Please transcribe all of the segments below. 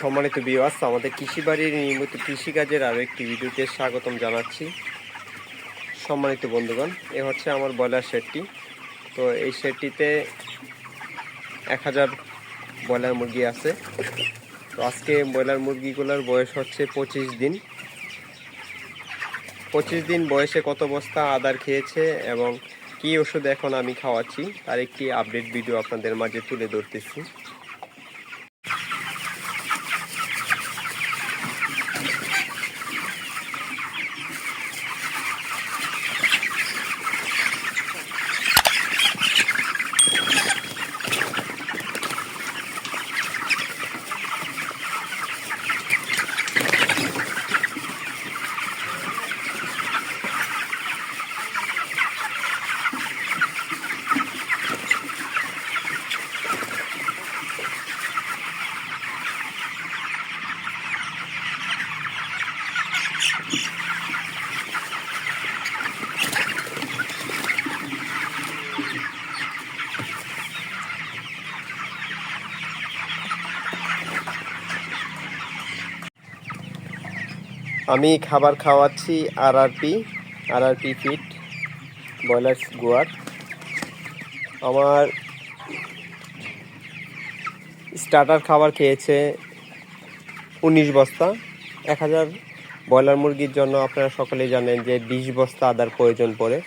সম্মানিত বিওয়াস আমাদের কৃষি বাড়ির নিয়মিত কৃষিকাজের আরও একটি ভিডিওতে স্বাগতম জানাচ্ছি। সম্মানিত বন্ধুগণ, এ হচ্ছে আমার ব্রয়লার শেডটি তো এই শেডটিতে এক হাজার ব্রয়লার মুরগি আছে। তো আজকে ব্রয়লার মুরগিগুলোর বয়স হচ্ছে পঁচিশ দিন। পঁচিশ দিন বয়সে কত বস্তা আদার খেয়েছে এবং কী ওষুধ এখন আমি খাওয়াচ্ছি, তার একটি আপডেট ভিডিও আপনাদের মাঝে তুলে ধরতেছি। আমি খাবার খাওয়াচ্ছি আর আর পি আর আর পি ফিট ব্রয়লার গোয়ার। আমার স্টার্টার খাবার খেয়েছে উনিশ বস্তা। এক হাজার ব্রয়লার মুরগির জন্য আপনারা সকলেই জানেন যে বিশ বস্তা আদার প্রয়োজন পড়ে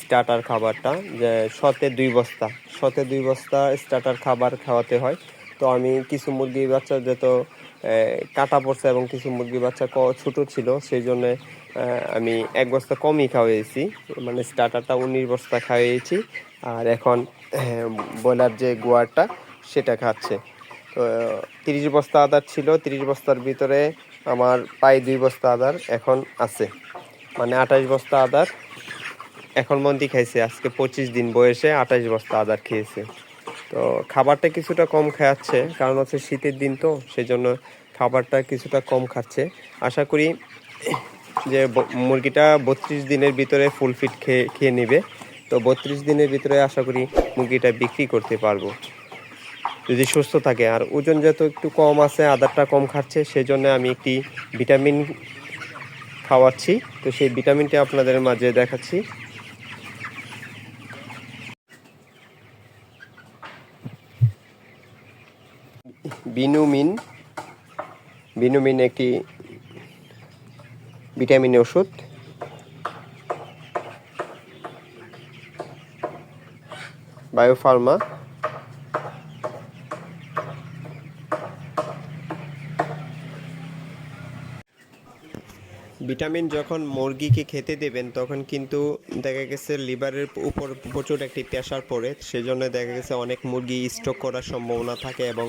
স্টার্টার খাবারটা, যে শতে দুই বস্তা। শতে দুই বস্তা স্টার্টার খাবার খাওয়াতে হয়। তো আমি কিছু মুরগি বাচ্চা যত কাটা পড়ছে এবং কিছু মুরগি বাচ্চা ক- ছোট ছিল, সেই জন্য আমি এক বস্তা কমই খাওয়াইছি। মানে স্টার্টারটা উনিশ বস্তা খাওয়াইছি, আর এখন ব্রয়লার যে গোয়ারটা, সেটা খাচ্ছে। তো, তিরিশ বস্তা আদার ছিল, তিরিশ বস্তার ভিতরে আমার প্রায় দুই বস্তা আদার এখন আছে। মানে আঠাশ বস্তা আদার, এখন মন্দি খাইছে, আজকে পঁচিশ দিন বয়সে আঠাশ বস্তা আদার খেয়েছে। তো খাবারটা কিছুটা কম খাওয়াচ্ছে কারণ হচ্ছে শীতের দিন তো সেই জন্য খাবারটা কিছুটা কম খাচ্ছে। আশা করি যে মুরগিটা বত্রিশ দিনের ভিতরে ফুল ফিট খেয়ে খেয়ে নেবে। তো বত্রিশ দিনের ভিতরে আশা করি মুরগিটা বিক্রি করতে পারব। যদি সুস্থ থাকে, আর ওজন যেহেতু একটু কম আছে, আদারটা কম খাচ্ছে সেই জন্য আমি একটি ভিটামিন খাওয়াচ্ছি। তো সেই ভিটামিনটা আপনাদের মাঝে দেখাচ্ছি। বিনুমিন বিনুমিন একটি ভিটামিন ওষুধ। বায়োফার্মা। ভিটামিন যখন মুরগিকে খেতে দেবেন, তখন কিন্তু দেখা গেছে লিভারের উপর প্রচুর একটি প্রেশার পড়ে। সেজন্য দেখা গেছে অনেক মুরগি স্ট্রোক করার সম্ভাবনা থাকে এবং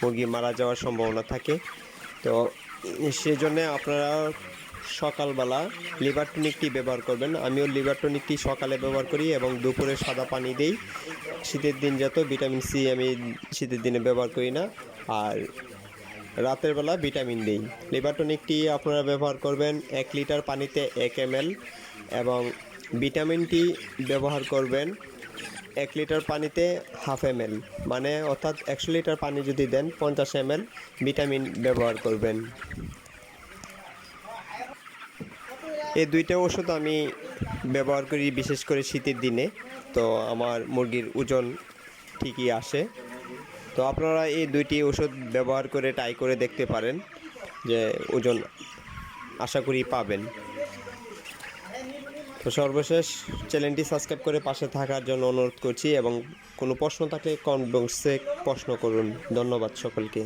মুরগি মারা যাওয়ার সম্ভাবনা থাকে। তো সেজন্য আপনারা সকালবেলা লিভার টনিকটি ব্যবহার করবেন। আমিও লিভার টনিকটি সকালে ব্যবহার করি এবং দুপুরে সাদা পানি দিই। শীতের দিন যত ভিটামিন সি আমি শীতের দিনে ব্যবহার করি না। আর রাতের বেলা ভিটামিন দিই লিভার টনিকটি আপনারা ব্যবহার করবেন এক লিটার পানিতে এক এম এবং ভিটামিনটি ব্যবহার করবেন এক লিটার পানিতে হাফ এম মানে অর্থাৎ একশো লিটার পানি যদি দেন পঞ্চাশ এম ভিটামিন ব্যবহার করবেন। এই দুইটা ওষুধ আমি ব্যবহার করি বিশেষ করে শীতের দিনে। তো আমার মুরগির ওজন ঠিকই আসে। তো আপনারা এই দুইটি ওষুধ ব্যবহার করে ট্রাই করে দেখতে পারেন যে ওজন আশা করি পাবেন। তো সর্বশেষ চ্যানেলটি সাবস্ক্রাইব করে পাশে থাকার জন্য অনুরোধ করছি এবং কোনো প্রশ্ন থাকলে কমেন্ট বক্সে প্রশ্ন করুন। ধন্যবাদ সকলকে।